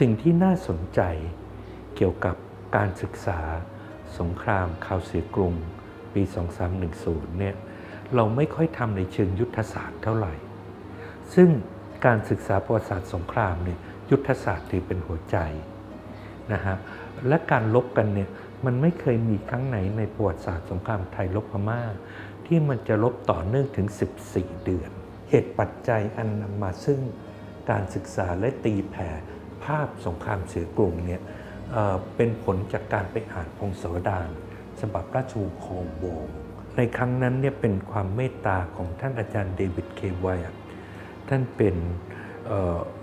สิ่งที่น่าสนใจเกี่ยวกับการศึกษาสงครามคาวเสียกรุงปี 2310 เนี่ยเราไม่ค่อยทำในเชิงยุทธศาสตร์เท่าไหร่ ซึ่งการศึกษาประวัติศาสตร์สงครามเนี่ยยุทธศาสตร์ถือเป็นหัวใจนะฮะและการลบกันเนี่ยมันไม่เคยมีครั้งไหนในประวัติศาสตร์สงครามไทยลบพม่า ที่มันจะลบต่อเนื่องถึง 14 เดือน เหตุปัจจัยอันนำมาซึ่งการศึกษาและตีแผ่ ภาพสงครามเสือกรุงเนี่ยเป็นผลจากการไปอ่านพงศาวดารฉบับราชวงศ์โคงโบงในครั้งนั้นเนี่ยเป็นความเมตตาของท่านอาจารย์เดวิดเคไวท์ท่านเป็น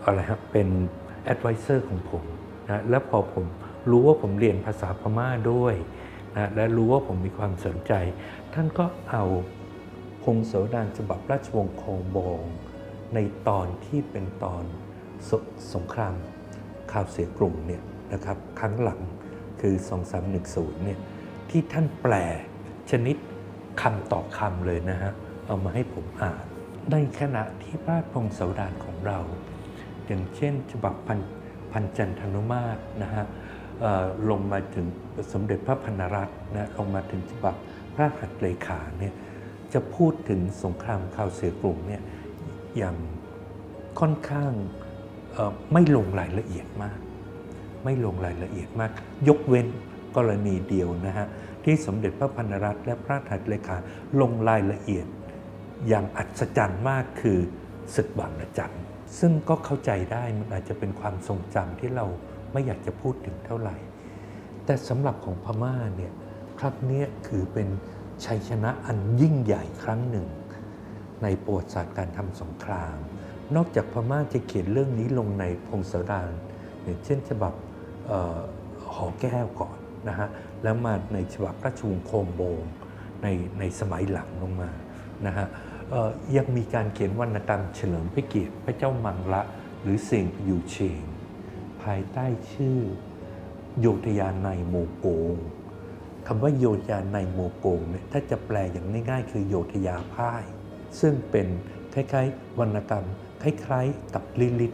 อะไรครับเป็นแอดไวเซอร์ของผมนะแล้วพอผมรู้ว่าผมเรียนภาษาพม่าด้วยนะและรู้ว่าผมมีความสนใจ ท่านก็เอาพงศาวดารฉบับราชวงศ์โคงโบงในตอนที่เป็นตอนสสงคราม ข่าวเสียกรุงเนี่ยนะครับครั้งหลังคือ 2310เนี่ยที่ท่านแปลชนิดคำต่อคำเลยนะฮะ เอามาให้ผมอ่าน ในขณะที่พาดพงศาวดารของเรา อย่างเช่นฉบับพันพันจันทนุมาตรนะฮะลงมาถึงสมเด็จพระพันรัตน์นะลงมาถึงฉบับพระหัตถ์เลขาเนี่ยจะพูดถึงสงครามข่าวเสียกรุงเนี่ยอย่างค่อนข้าง ไม่ลงรายละเอียดมาก ไม่ลงรายละเอียดมาก ยกเว้นกรณีเดียวนะฮะที่สมเด็จพระพันรัตน์และพระถัดเลขาลงรายละเอียดอย่างอัศจรรย์มากคือศึกบางระจันซึ่งก็เข้าใจได้มันอาจจะเป็นความทรงจำที่เราไม่อยากจะพูดถึงเท่าไหร่ แต่สำหรับของพม่าเนี่ยครั้งนี้คือเป็นชัยชนะอันยิ่งใหญ่ครั้งหนึ่ง ในประวัติศาสตร์การทำสงคราม นอกจากพม่าจะเขียนเรื่องนี้ลงในพงศาวดารอย่างเช่นฉบับออหอแก้วก่อนนะฮะแล้วมาในฉบับราชวงศ์โคมโบงในในสมัยหลังลงมานะฮะยังมีการเขียนวรรณกรรมเฉลิมพระเกียรติพระเจ้ามังละหรือเสียงอยู่เชงภายใต้ชื่อโยธยาในโมโกงคำว่าโยธยาในโมโกงเนี่ยถ้าจะแปลอย่างง่ายๆ คือโยธยาพ่าย ซึ่งเป็นคล้ายๆวรรณกรรม คล้ายๆกับลิลิต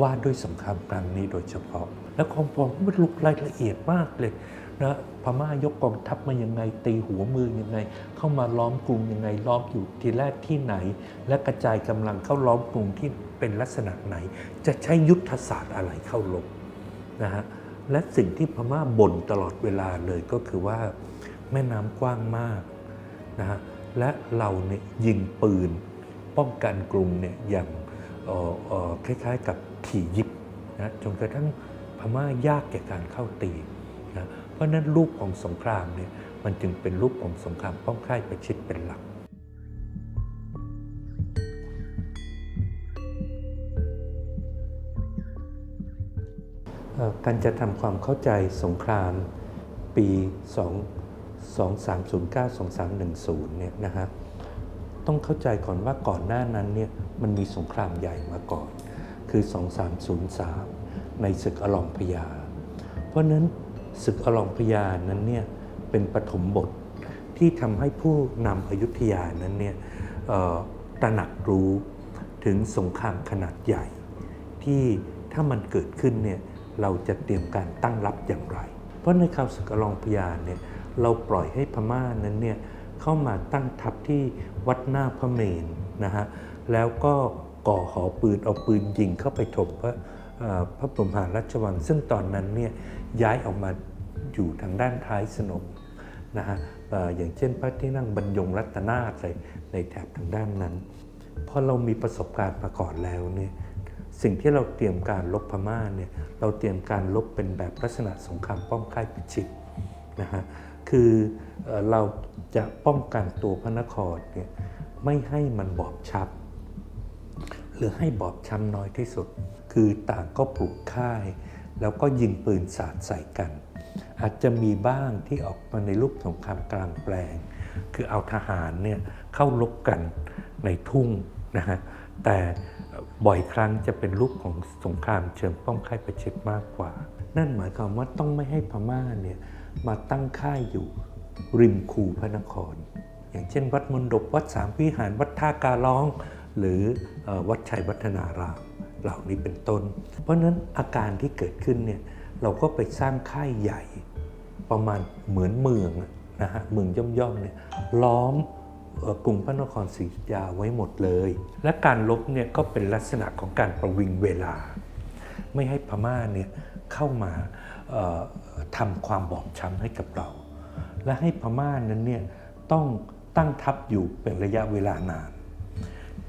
ว่าดด้วยสงครามกลางนี้โดยเฉพาะ แล้วของผมมันลุกรายละเอียดมากเลยนะพม่ายกกองทัพมายังไง ตีหัวมือยังไง เข้ามาล้อมกรุงยังไงล้อมอยู่ทีแรกที่ไหน และกระจายกำลังเข้าล้อมกรุงที่เป็นลักษณะไหน จะใช้ยุทธศาสตร์อะไรเข้าลบนะฮะและสิ่งที่พม่าบ่นตลอดเวลาเลยก็คือว่าแม่น้ำกว้างมากนะฮะและเราเนี่ยยิงปืน ป้องกันกรุงเนี่ยอย่างออคล้ายๆกับขี่ยิบนะจนกระทั่งพม่ายากแก่การเข้าตีนะเพราะนั้นรูปของสงครามเนี่ยมันจึงเป็นรูปของสงครามป้องค่ายประชิดเป็นหลักการจะทำความเข้าใจสงครามปี 2 2309 2310 เนี่ยนะฮะ ต้องเข้าใจก่อนว่าก่อนหน้านั้นเนี่ยมันมีสงครามใหญ่มาก่อน คือ 2303 ในศึกอลองพยา เพราะนั้นศึกอลองพยานั้นเนี่ยเป็นปฐมบทที่ทำให้ผู้นำอยุธยานั้นเนี่ยตระหนักรู้ถึงสงครามขนาดใหญ่ ที่ถ้ามันเกิดขึ้นเนี่ยเราจะเตรียมการตั้งรับอย่างไร เพราะในข่าวศึกอลองพยาเนี่ยเราปล่อยให้พม่านั้นเนี่ย เข้ามาตั้งทัพที่วัดหน้าพระเมนนะฮะแล้วก็ก่อหอปืนเอาปืนยิงเข้าไปถมพระพระบรมหาราชวัง ซึ่งตอนนั้นเนี่ยย้ายออกมาอยู่ทางด้านท้ายสนมนะฮะเอ่ออย่างเช่นพระที่นั่งบรรยงรัตนาอะไรในแถบทางด้านนั้นพอเรามีประสบการณ์มาก่อนแล้วเนี่ยสิ่งที่เราเตรียมการลบพม่าเนี่ยเราเตรียมการลบเป็นแบบลักษณะสงครามป้อมค่ายพิชิตนะฮะ คือเราจะป้องกันตัวพระนครเนี่ยไม่ให้มันบอบช้ำหรือให้บอบช้ำน้อยที่สุด คือต่างก็ปลูกค่าย แล้วก็ยิงปืนสาดใส่กัน อาจจะมีบ้างที่ออกมาในรูปสงครามกลางแปลง คือเอาทหารเนี่ยเข้ารบกันในทุ่งนะฮะแต่บ่อยครั้งจะเป็นรูปของสงครามเชิงป้องค่ายประชิดมากกว่า นั่นหมายความว่าต้องไม่ให้พม่าเนี่ย มาตั้งค่ายอยู่ริมคูพระนคร อย่างเช่น วัดมณฑปวัดสามวิหารวัดท่าการ้อง หรือวัดชัยวัฒนารามเหล่านี้เป็นต้น เพราะนั้นอาการที่เกิดขึ้นเนี่ยเราก็ไปสร้างค่ายใหญ่ ประมาณเหมือนเมืองนะฮะเมืองย่อมๆเนี่ยล้อมกรุงพระนครศรีอยุธยาไว้หมดเลย และการลบเนี่ยก็เป็นลักษณะของการประวิงเวลา ไม่ให้พม่าเนี่ยเข้ามา ทำความบอบช้ำให้กับเรา และให้พม่านั้นเนี่ยต้องตั้งทัพอยู่เป็นระยะเวลานาน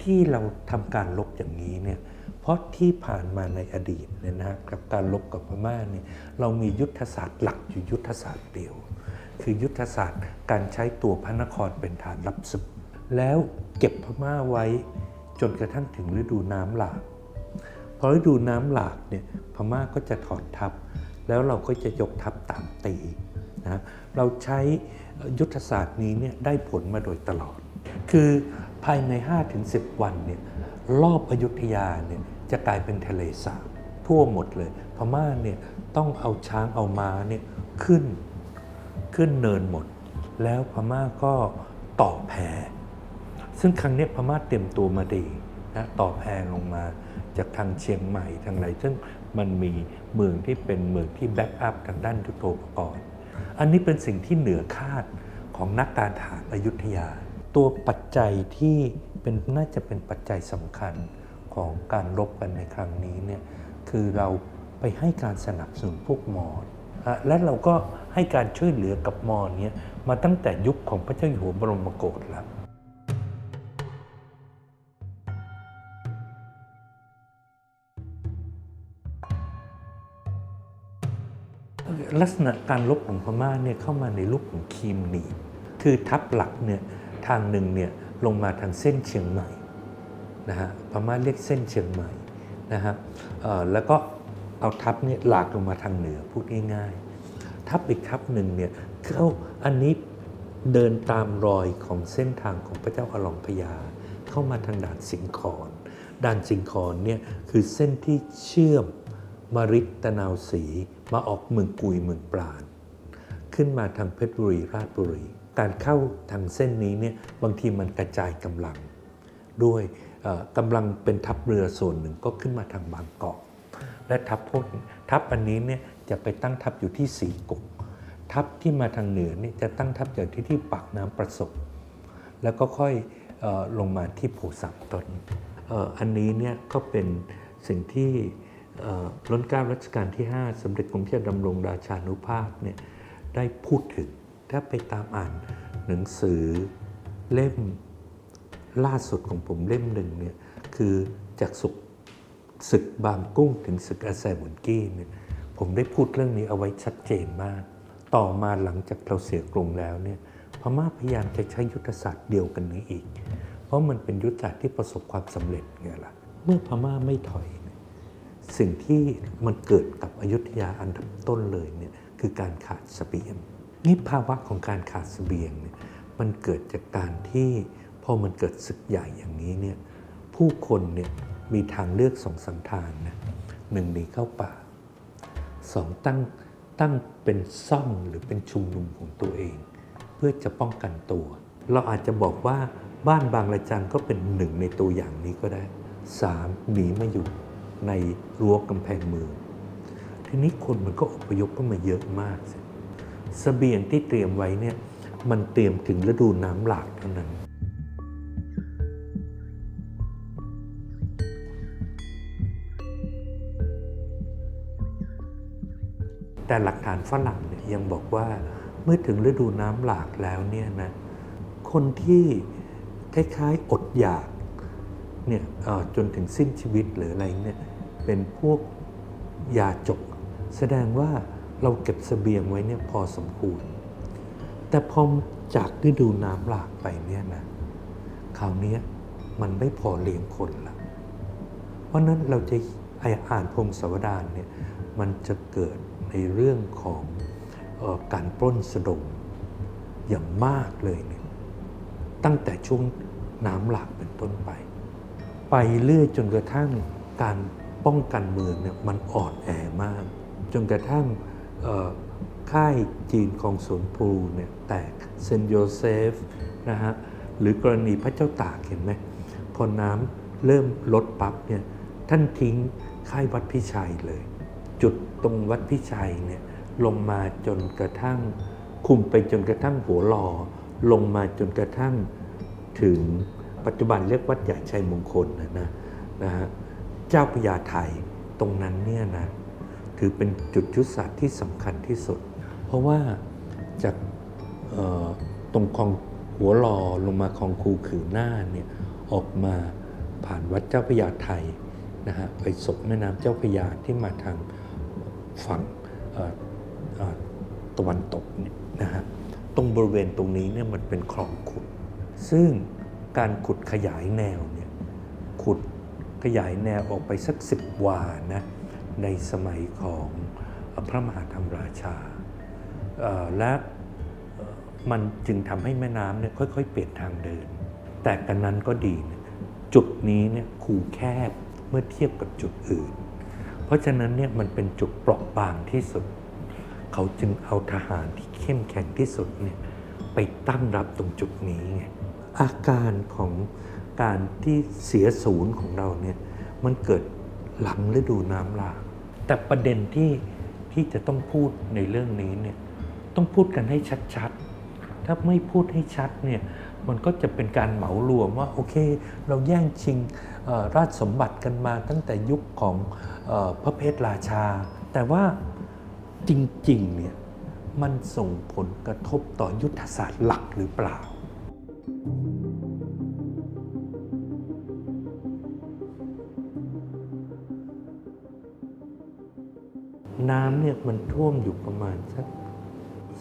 ที่เราทำการลบอย่างนี้เนี่ยเพราะที่ผ่านมาในอดีตเนี่ยนะกับการลบกับพม่าเนี่ยเรามียุทธศาสตร์หลักอยู่ยุทธศาสตร์เดียว คือยุทธศาสตร์การใช้ตัวพระนครเป็นฐานรับศึกแล้วเก็บพม่าไว้จนกระทั่งถึงฤดูน้ำหลากพอฤดูน้ำหลากเนี่ยพม่าก็จะถอนทัพ แล้วเราก็จะยกทัพตามตีนะเราใช้ยุทธศาสตร์นี้เนี่ยได้ผลมาโดยตลอด คือภายใน 5-10 วันเนี่ยรอบอยุธยาเนี่ยจะกลายเป็นทะเลสาบทั่วหมดเลยพม่าเนี่ยต้องเอาช้างเอาม้าเนี่ยขึ้นขึ้นเนินหมด แล้วพม่าก็ต่อแพซึ่งครั้งนี้พม่าเตรียมตัวมาดีนะต่อแพลงมาจากทางเชียงใหม่ทางไหนซึ่ง มันมีเมืองที่เป็นเมืองที่แบ็กอัพทางด้านยุทโธปกรณ์อันนี้เป็นสิ่งที่เหนือคาดของนักการทหารอยุธยา ตัวปัจจัยที่เป็นน่าจะเป็นปัจจัยสำคัญของการรบกันในครั้งนี้เนี่ยคือเราไปให้การสนับสนุนพวกมอญและเราก็ให้การช่วยเหลือกับมอญเนี่ยมาตั้งแต่ยุคของพระเจ้าอยู่หัวบรมโกศแล้ว ลักษณะการลบของพม่าเนี่ยเข้ามาในรูปของคีมหนีคือทัพหลักเนี่ยทางหนึ่งเนี่ยลงมาทางเส้นเชียงใหม่นะฮะพม่าเรียกเส้นเชียงใหม่นะฮะแล้วก็เอาทัพเนี่ยหลากลงมาทางเหนือพูดง่าย ๆ ทัพอีกทัพหนึ่งเนี่ยเข้าอันนี้เดินตามรอยของเส้นทางของพระเจ้าอลองพญาเข้ามาทางด่านสิงขรด่านสิงขรเนี่ยคือเส้นที่เชื่อม มาริตะนาวศรีมาออกเมืองกุยเมืองปราณ ขึ้นมาทางเพชรบุรีราชบุรี การเข้าทางเส้นนี้เนี่ยบางทีมันกระจายกำลัง ด้วยกำลังเป็นทัพเรือส่วนหนึ่งก็ขึ้นมาทางบางกอกและทัพพวกทัพอันนี้เนี่ยจะไปตั้งทัพอยู่ที่สีกุกทัพที่มาทางเหนือเนี่ยจะตั้งทัพอยู่ที่ที่ปากน้ำประสบ แล้วก็ค่อยออลงมาที่โพสัมตนอออันนี้เนี่ยก็เป็นสิ่งที่ เอ่อรัชกาลรัชกาลที่ 5 สมเด็จกรมพระเจ้าดำรงราชานุภาพเนี่ยได้พูดถึง ถ้าไปตามอ่านหนังสือเล่มล่าสุดของผมเล่มหนึ่งเนี่ยคือจากสุกศึกบางกุ้งถึงศึกอาแซบุนกี้เนี่ยผมได้พูดเรื่องนี้เอาไว้ชัดเจนมาก ต่อมาหลังจากเราเสียกรุงแล้วเนี่ยพม่าพยายามจะใช้ยุทธศาสตร์เดียวกันนี้อีก เพราะมันเป็นยุทธศาสตร์ที่ประสบความสำเร็จไงล่ะ เมื่อพม่าไม่ถอย สิ่งที่มันเกิดกับอยุธยาอันดับต้นเลยเนี่ยคือการขาดสเสบียงนี่ภาวะของการขาดสเสบียงเนี่ยมันเกิดจากการที่พอมันเกิดศึกใหญ่อย่างนี้เนี่ยผู้คนเนี่ยมีทางเลือกสองสามทางนะหนึ่งหนีเข้าป่าสองตั้งตั้งเป็นซ่องหรือเป็นชุมนุมของตัวเอง เพื่อจะป้องกันตัว เราอาจจะบอกว่าบ้านบางระจันก็เป็นหนึ่งในตัวอย่างนี้ก็ได้สามหนีมาอยู่ ในรั้วกำแพงเมือง ทีนี้คนมันก็อพยพเข้ามาเยอะมากสิเสบียงที่เตรียมไว้เนี่ยมันเตรียมถึงฤดูน้ำหลากเท่านั้น แต่หลักฐานฝรั่งเนี่ยยังบอกว่าเมื่อถึงฤดูน้ำหลากแล้วเนี่ยนะคนที่คล้ายๆอดอยากเนี่ยจนถึงสิ้นชีวิตหรืออะไรเนี่ย เป็นพวกยาจก แสดงว่าเราเก็บเสบียงไว้เนี่ยพอสมควร แต่พอจากฤดูน้ำหลากไปเนี่ยนะคราวนี้มันไม่พอเลี้ยงคนละเพราะนั้นเราจะไออ่านพงศาวดารเนี่ยมันจะเกิดในเรื่องของออการปล้นสะดมอย่างมากเลยเนี่ยตั้งแต่ช่วงน้ำหลากเป็นต้นไป ไปเรื่อยจนกระทั่งการ ป้องกันเมืองเนี่ยมันอ่อนแอมาก จนกระทั่งค่ายจีนของสวนพลูเนี่ยแตกเซนโยเซฟนะฮะหรือกรณีพระเจ้าตากเห็นไหมพอน้ำเริ่มลดปั๊บเนี่ยท่านทิ้งค่ายวัดพิชัยเลย จุดตรงวัดพิชัยเนี่ยลงมาจนกระทั่ง คุมไปจนกระทั่งหัวหลอลงมาจนกระทั่งถึงปัจจุบันเรียกวัดใหญ่ชัยมงคลนะนะนะฮะ เจ้าพญาไทยตรงนั้นเนี่ยนะถือเป็นจุดยุทธศาสตร์ที่สำคัญที่สุด เพราะว่าจากตรงคลองหัวลอลงมาคลองคูขือหน้าเนี่ยออกมาผ่านวัดเจ้าพญาไทยนะฮะไปศพแม่น้ำเจ้าพญาที่มาทางฝั่งตะวันตกเนี่ยนะฮะตรงบริเวณตรงนี้เนี่ยมันเป็นคลองขุด ซึ่งการขุดขยายแนวเนี่ยขุด ขยายแนวออกไปสักสิบวานะในสมัยของพระมหาธรรมราชา และมันจึงทำให้แม่น้ำเนี่ยค่อยๆ เปลี่ยนทางเดิน แต่กันนั้นก็ดีนะจุดนี้เนี่ยคูแคบเมื่อเทียบกับจุดอื่น เพราะฉะนั้นเนี่ยมันเป็นจุดเปราะบางที่สุด เขาจึงเอาทหารที่เข้มแข็งที่สุดเนี่ยไปตั้งรับตรงจุดนี้ไงอาการของ การที่เสียศูนย์ของเราเนี่ยมันเกิดหลังฤดูน้ำหลากแต่ประเด็นที่ที่จะต้องพูดในเรื่องนี้เนี่ยต้องพูดกันให้ชัดๆ ถ้าไม่พูดให้ชัดเนี่ยมันก็จะเป็นการเหมารวมว่าโอเค เราแย่งชิงราชสมบัติกันมาตั้งแต่ยุคของอพระเพทราชา แต่ว่าจริงๆเนี่ยมันส่งผลกระทบต่อยุทธศาสตร์หลักหรือเปล่า น้ำเนี่ยมันท่วมอยู่ประมาณสัก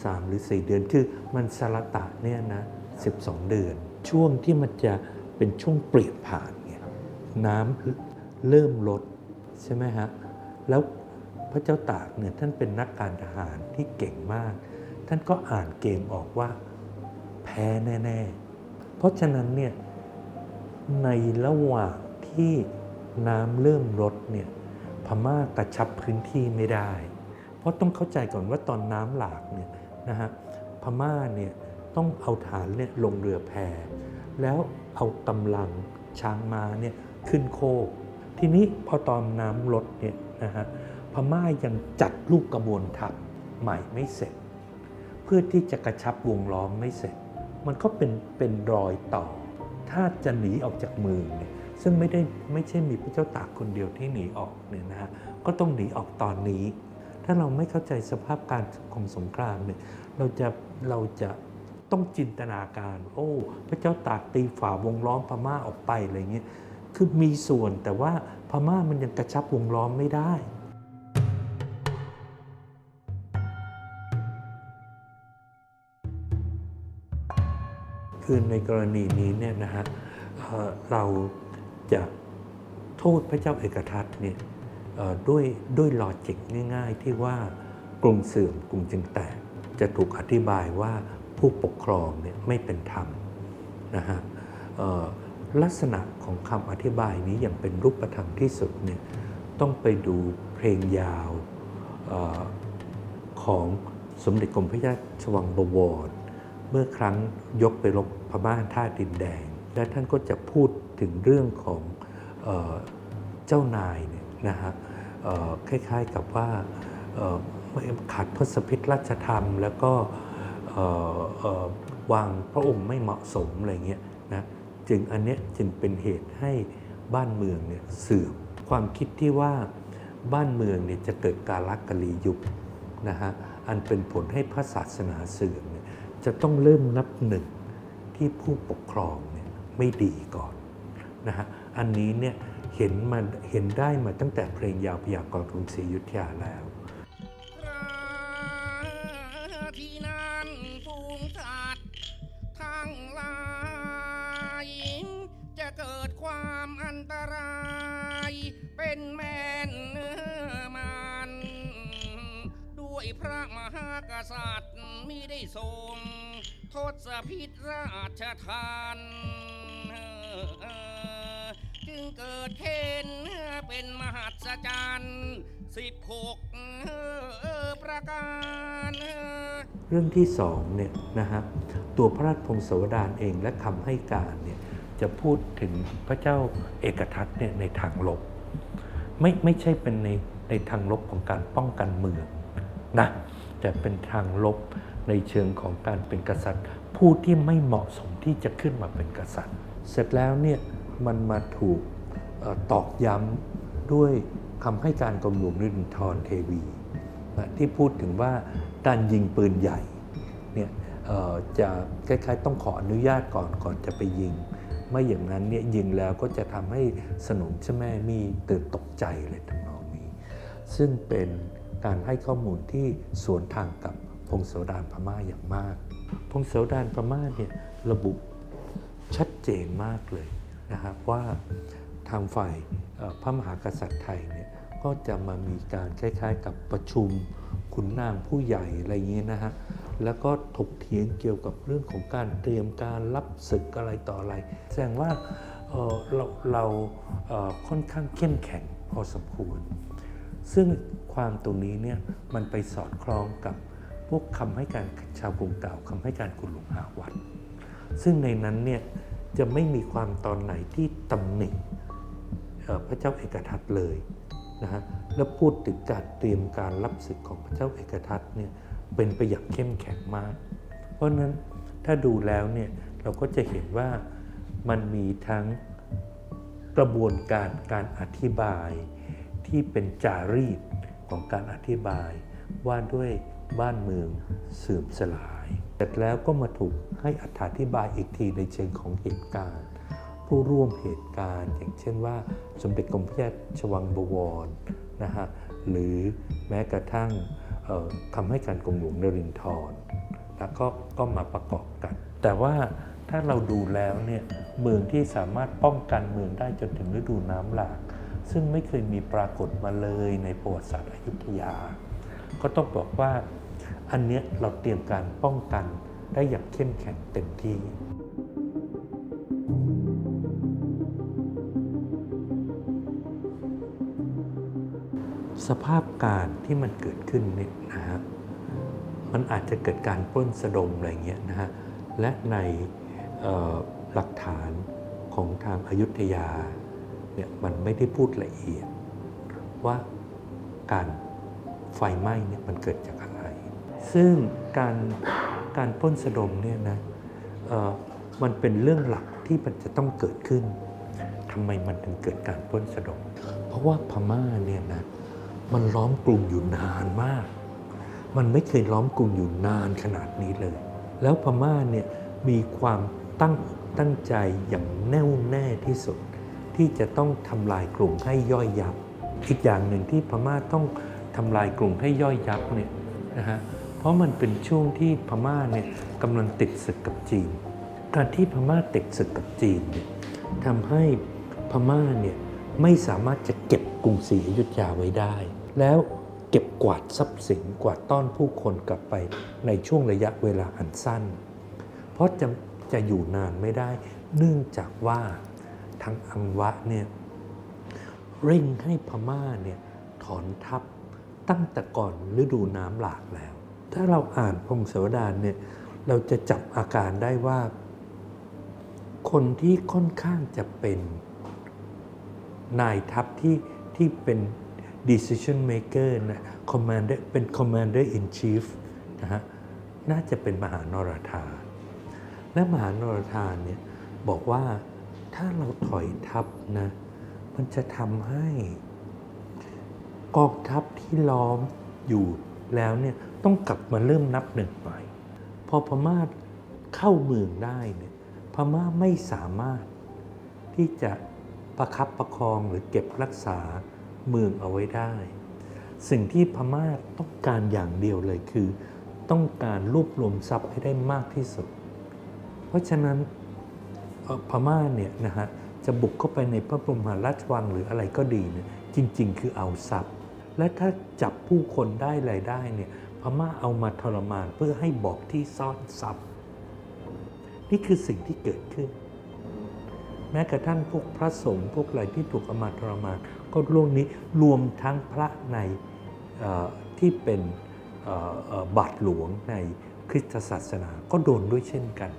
สามหรือสี่เดือน คือมันสารตะเนี่ยนะ12เดือน ช่วงที่มันจะเป็นช่วงเปลี่ยนผ่านเนี่ยน้ำเริ่มลดใช่ไหมฮะ แล้วพระเจ้าตากเนี่ยท่านเป็นนักการทหารที่เก่งมาก ท่านก็อ่านเกมออกว่าแพ้แน่ ๆ เพราะฉะนั้นเนี่ยในระหว่างที่น้ำเริ่มลดเนี่ย พม่ากระชับพื้นที่ไม่ได้ เพราะต้องเข้าใจก่อนว่าตอนน้ำหลากเนี่ยนะฮะพม่าเนี่ยต้องเอาฐานเนี่ยลงเรือแพแล้วเอากำลังช้างมาเนี่ยขึ้นโคก ทีนี้พอตอนน้ำลดเนี่ยนะฮะพม่ายังจัดลูกกระบวนทัพใหม่ไม่เสร็จ เพื่อที่จะกระชับวงล้อมไม่เสร็จ มันก็เป็นเป็นรอยต่อ ถ้าจะหนีออกจากเมืองเนี่ย ซึ่งไม่ได้ไม่ใช่มีพระเจ้าตากคนเดียวที่หนีออกเนี่ยนะฮะก็ต้องหนีออกตอนนี้ ถ้าเราไม่เข้าใจสภาพการของสงครามเนี่ยเราจะเราจะต้องจินตนาการ โอ้ พระเจ้าตากตีฝ่าวงล้อมพม่าออกไปอะไรเงี้ยคือมีส่วนแต่ว่าพม่ามันยังกระชับวงล้อมไม่ได้คือในกรณีนี้เนี่ยนะฮะเเรา จะโทษพระเจ้าเอกทัตเนี่ยด้วยด้วยลอจิกง่าย ๆ ที่ว่ากรุงเสื่อมกรุงจึงแตกจะถูกอธิบายว่าผู้ปกครองเนี่ยไม่เป็นธรรมนะฮะลักษณะของคำอธิบายนี้อย่างเป็นรูปธรรมที่สุดเนี่ยต้องไปดูเพลงยาวออของสมเด็จกรมพระราชวังบวรเมื่อครั้งยกไปรบพม่าท่าดินแดง และท่านก็จะพูดถึงเรื่องของเออเจ้านายเนี่ยนะฮะคล้าย ๆกับว่าขาดทศพิษราชธรรม แล้วก็วางพระองค์ไม่เหมาะสมอะไรเงี้ยนะจึงอันเนี้ยจึงเป็นเหตุให้บ้านเมืองเนี่ยเสื่อมความคิดที่ว่าบ้านเมืองเนี่ยจะเกิดการลักกะลียุคนะฮะอันเป็นผลให้พระศาสนาเสื่อมเนี่ยจะต้องเริ่มนับหนึ่งที่ผู้ปกครอง ไม่ดีก่อนนะฮะอันนี้เนี่ยเห็นมาเห็นได้มาตั้งแต่เพลงยาวพยากรณ์กรุงศรีอยุธยาแล้วที่นั่นฟูงสัตว์ทั้งหลายจะเกิดความอันตราย เป็นแม่นเนื้อมัน ด้วยพระมหากษัตริย์มิได้ทรง ทศพิษราชทานจึงเกิดเคนเป็นมหัศจรรย์สิบหกประการ เรื่องที่สองเนี่ยนะฮะตัวพระราชพงศาวดารเองและคำให้การเนี่ยจะพูดถึงพระเจ้าเอกทัตเนี่ยในทางลบ ไม่ไม่ใช่เป็นในในทางลบของการป้องกันเมืองนะ แต่เป็นทางลบในเชิงของการเป็นกษัตริย์ ผู้ที่ไม่เหมาะสมที่จะขึ้นมาเป็นกษัตริย์ เสร็จแล้วเนี่ยมันมาถูกออตอกย้ำด้วยคำให้การกรมหลวงนิรินทรเทวีนะที่พูดถึงว่าการยิงปืนใหญ่เนี่ยจะคล้ายๆ ต้องขออนุญาตก่อนก่อนจะไปยิง ไม่อย่างนั้นเนี่ยยิงแล้วก็จะทำให้สนมเจ้าแม่มีตื่นตกใจเลยทำนองนี้ ซึ่งเป็น การให้ข้อมูลที่สวนทางกับพงศาวดารพม่าอย่างมาก พงศาวดารพม่าเนี่ยระบุชัดเจนมากเลยนะครับว่าทางฝ่ายพระมหากษัตริย์ไทยเนี่ยก็จะมามีการคล้ายๆ กับประชุมขุนนางผู้ใหญ่อะไรอย่างเงี้ยนะฮะแล้วก็ถกเถียงเกี่ยวกับเรื่องของการเตรียมการรับศึกอะไรต่ออะไร แสดงว่าเเราเราเค่อนข้างเข้มแข็งพอสมควร ซึ่ง ความตรงนี้เนี่ยมันไปสอดคล้องกับพวกคำให้การชาวกรุงเก่าคำให้การคุณหลวงหาวัด ซึ่งในนั้นเนี่ยจะไม่มีความตอนไหนที่ตำหนิพระเจ้าเอกทัตเลยนะฮะและพูดถึงการเตรียมการรับศึกของพระเจ้าเอกทัตเนี่ยเป็นไปอย่างเข้มแข็งมาก เพราะฉะนั้นถ้าดูแล้วเนี่ยเราก็จะเห็นว่ามันมีทั้งกระบวนการการอธิบายที่เป็นจารีต ของการอธิบายว่าด้วยบ้านเมืองเสื่อมสลาย เสร็จแล้วก็มาถูกให้อธิบายอีกทีในเชิงของเหตุการณ์ ผู้ร่วมเหตุการณ์ อย่างเช่นว่า สมเด็จกรมพระราชวังบวรนะฮะหรือแม้กระทั่งเอ่อคำให้การกรมหลวงนรินทร์แล้วก็ก็มาประกอบกัน แต่ว่าถ้าเราดูแล้วเนี่ยเมืองที่สามารถป้องกันเมืองได้จนถึงฤดูน้ำหลาก ซึ่งไม่เคยมีปรากฏมาเลยในประวัติศาสตร์อยุธยา ก็ต้องบอกว่าอันเนี้ยเราเตรียมการป้องกันได้อย่างเข้มแข็งเต็มที่สภาพการที่มันเกิดขึ้นเนี่ยนะฮะ มันอาจจะเกิดการปล้นสะดมอะไรเงี้ยนะฮะ และในหลักฐานของทางอายุทยา เนี่ยมันไม่ได้พูดละเอียด ว่าการไฟไหม้เนี่ยมันเกิดจากอะไร ซึ่งการการปล้นสะดมเนี่ยนะมันเป็นเรื่องหลักที่มันจะต้องเกิดขึ้นทำไมมันถึงเกิดการปล้นสะดม เพราะว่าพม่าเนี่ยนะมันล้อมกรุงอยู่นานมาก มันไม่เคยล้อมกรุงอยู่นานขนาดนี้เลย แล้วพม่าเนี่ยมีความตั้งอกตั้งใจอย่างแน่วแน่ที่สุด ที่จะต้องทำลายกรุงให้ย่อยยับ อีกอย่างหนึ่งที่พม่าต้องทำลายกรุงให้ย่อยยับเนี่ยนะฮะเพราะมันเป็นช่วงที่พม่าเนี่ยกำลังติดศึกกับจีน การที่พม่าติดศึกกับจีนเนี่ยทำให้พม่าเนี่ยไม่สามารถจะเก็บกรุงศรีอยุธยาไว้ได้ แล้วเก็บกวาดทรัพย์สินกวาดต้อนผู้คนกลับไปในช่วงระยะเวลาอันสั้น เพราะจะจะอยู่นานไม่ได้ เนื่องจากว่า ทางอังวะเนี่ยเร่งให้พม่าเนี่ยถอนทัพตั้งแต่ก่อนฤดูน้ำหลากแล้ว ถ้าเราอ่านพงศาวดารเนี่ยเราจะจับอาการได้ว่า คนที่ค่อนข้างจะเป็นนายทัพที่ที่เป็น decision maker นะ commander เป็น commander in chief นะฮะน่าจะเป็นมหานรธาและมหานรธาเนี่ยบอกว่า ถ้าเราถอยทัพนะ มันจะทำให้ กองทัพที่ล้อมอยู่แล้วเนี่ยต้องกลับมาเริ่มนับหนึ่งใหม่พอพม่าเข้าเมืองได้เนี่ยพม่าไม่สามารถที่จะประคับประคองหรือเก็บรักษาเมืองเอาไว้ได้ สิ่งที่พม่าต้องการอย่างเดียวเลยคือ ต้องการรวบรวมทรัพย์ให้ได้มากที่สุด เพราะฉะนั้น พม่าเนี่ยนะฮะจะบุกเข้าไปในพระบรมหาราชวังหรืออะไรก็ดีเนี่ยจริง ๆ คือเอาทรัพย์ และถ้าจับผู้คนได้รายได้เนี่ยพม่าเอามาทรมานเพื่อให้บอกที่ซ่อนทรัพย์ นี่คือสิ่งที่เกิดขึ้น แม้กระทั่งพวกพระสงฆ์พวกอะไรที่ถูกเอามาทรมานก็ร่วงนี้รวมทั้งพระในที่เป็นเอ่อเอ่อบาทหลวงในคริสตศาสนาก็โดนด้วยเช่นกัน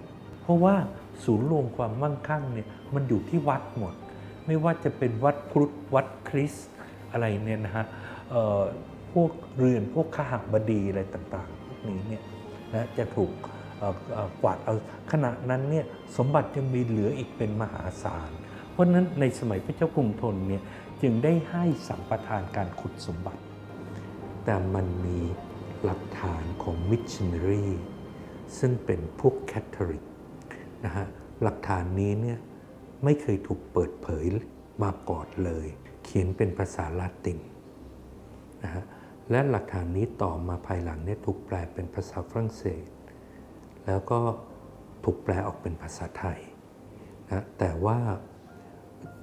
เพราะว่าศูนย์รวมความมั่งคั่งเนี่ยมันอยู่ที่วัดหมด ไม่ว่าจะเป็นวัดครุฑวัดคริสอะไรเนี่ยนะฮะพวกเรือนพวกข้าหบดีอะไรต่างๆพวกนี้เนี่ยนะจะถูกกวาดเอาขณะนั้นเนี่ยสมบัติยังมีเหลืออีกเป็นมหาศาล เพราะฉะนั้นในสมัยพระเจ้ากรุงธนเนี่ยจึงได้ให้สัมปทานการขุดสมบัติ แต่มันมีหลักฐานของมิชชันนารีซึ่งเป็นพวกแคทอลิก นะฮะหลักฐานนี้เนี่ยไม่เคยถูกเปิดเผยมาก่อนเลย เขียนเป็นภาษาลาตินนะฮะและหลักฐานนี้ต่อมาภายหลังเนี่ยถูกแปลเป็นภาษาฝรั่งเศส แล้วก็ถูกแปลออกเป็นภาษาไทยนะแต่ว่า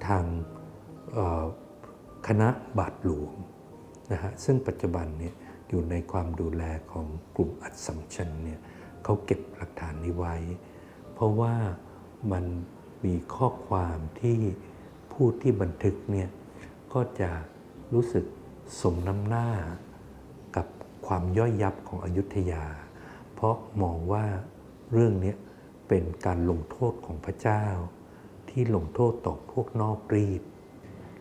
ทางคณะบาทหลวงนะฮะซึ่งปัจจุบันเนี่ยอยู่ในความดูแลของกลุ่มอัดสัมชัญเนี่ยเขาเก็บหลักฐานนี้ไว้ ราะว่ามันมีข้อความที่ผู้ที่บันทึกเนี่ยก็จะรู้สึกสมน้ำหน้ากับความย่อยยับของอยุธยา เพราะมองว่าเรื่องนี้เป็นการลงโทษของพระเจ้า ที่ลงโทษต่อพวกนอกรีด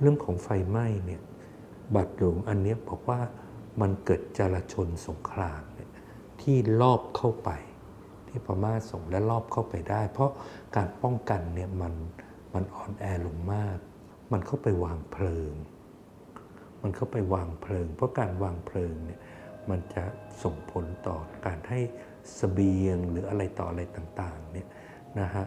เรื่องของไฟไหม้เนี่ยบาทหลวงอันนี้บอกว่ามันเกิดจลาชนสงครามเนี่ยที่ลอบเข้าไป ที่พม่าส่งและลอบเข้าไปได้ เพราะการป้องกันเนี่ยมันมันอ่อนแอลงมาก มันเข้าไปวางเพลิง มันเข้าไปวางเพลิง เพราะการวางเพลิงเนี่ยมันจะส่งผลต่อการให้สเสบียงหรืออะไรต่ออะไรต่างๆเนี่ยนะฮะ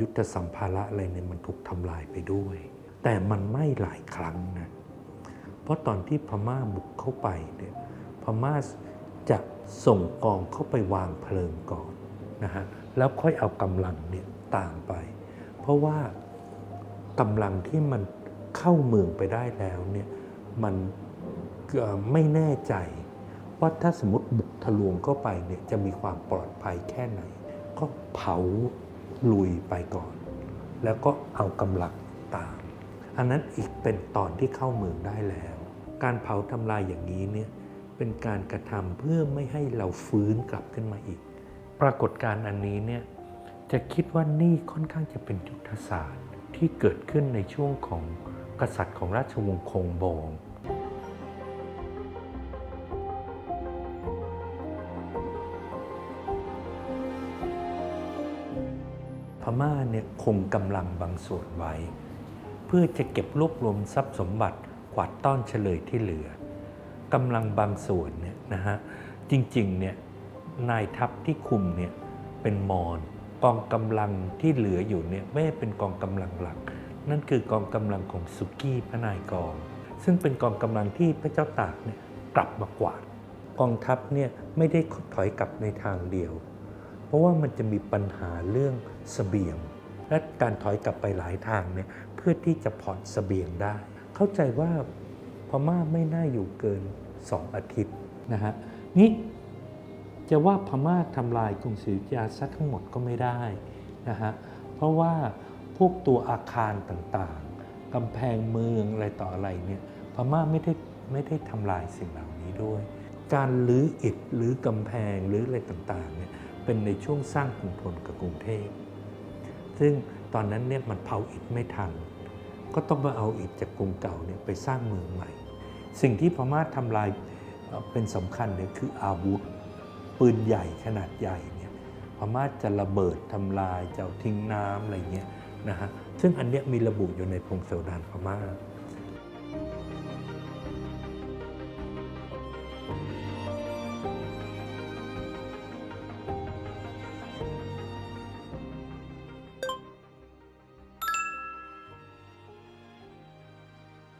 ยุทธสัมภาระอะไรเนี่ยมันถูกทำลายไปด้วย แต่มันไม่หลายครั้งนะเพราะตอนที่พม่าบุกเข้าไปเนี่ยพม่าจะส่งกองเข้าไปวางเพลิงก่อน นะฮะแล้วค่อยเอากำลังเนี่ยตามไป เพราะว่ากำลังที่มันเข้าเมืองไปได้แล้วเนี่ยมันไม่แน่ใจว่าถ้าสมมติบุกทะลวงเข้าไปเนี่ยจะมีความปลอดภัยแค่ไหน ก็เผาลุยไปก่อน แล้วก็เอากำลังตาม อันนั้นอีกเป็นตอนที่เข้าเมืองได้แล้ว การเผาทำลายอย่างนี้เนี่ยเป็นการกระทำเพื่อไม่ให้เราฟื้นกลับขึ้นมาอีก ปรากฏการณ์อันนี้เนี่ยจะคิดว่านี่ค่อนข้างจะเป็นยุทธศาสตร์ที่เกิดขึ้นในช่วงของกษัตริย์ของราชวงศ์คงบองพม่าเนี่ยคงกำลังบางส่วนไว้ เพื่อจะเก็บรวบรวมทรัพย์สมบัติกวาดต้อนเฉลยที่เหลือกำลังบางส่วนเนี่ยนะฮะจริงๆเนี่ย นายทัพที่คุมเนี่ยเป็นมอญกองกำลังที่เหลืออยู่เนี่ยไม่เป็นกองกำลังหลัก นั่นคือกองกำลังของสุกี้พระนายกอง ซึ่งเป็นกองกำลังที่พระเจ้าตากเนี่ยกลับมากวาดกองทัพเนี่ยไม่ได้ถอยกลับในทางเดียว เพราะว่ามันจะมีปัญหาเรื่องเสบียง และการถอยกลับไปหลายทางเนี่ยเพื่อที่จะผ่อนเสบียงได้ เข้าใจว่าพม่าไม่น่าอยู่เกิน 2 อาทิตย์นะฮะนี่ จะว่าพม่าทำลายกรุงศรีอยุธยาซะทั้งหมดก็ไม่ได้นะฮะเพราะว่าพวกตัวอาคารต่างๆกำแพงเมืองอะไรต่ออะไรเนี่ยพม่าไม่ได้ไม่ได้ทำลายสิ่งเหล่านี้ด้วย การลื้ออิฐหรือกำแพงหรืออะไรต่างๆเนี่ยเป็นในช่วงสร้างกรุงธนกับกรุงเทพซึ่งตอนนั้นเนี่ยมันเผาอิฐไม่ทัน ก็ต้องมาเอาอิฐจากกรุงเก่าเนี่ยไปสร้างเมืองใหม่ สิ่งที่พม่าทำลายเอ่อเป็นสำคัญเนี่ยคืออาวุธ ปืนใหญ่ขนาดใหญ่เนี่ยพม่าจะระเบิดทำลายจะทิ้งน้ำอะไรเงี้ยนะฮะซึ่งอันเนี้ยมีระบุอยู่ในพงศาวดารพม่า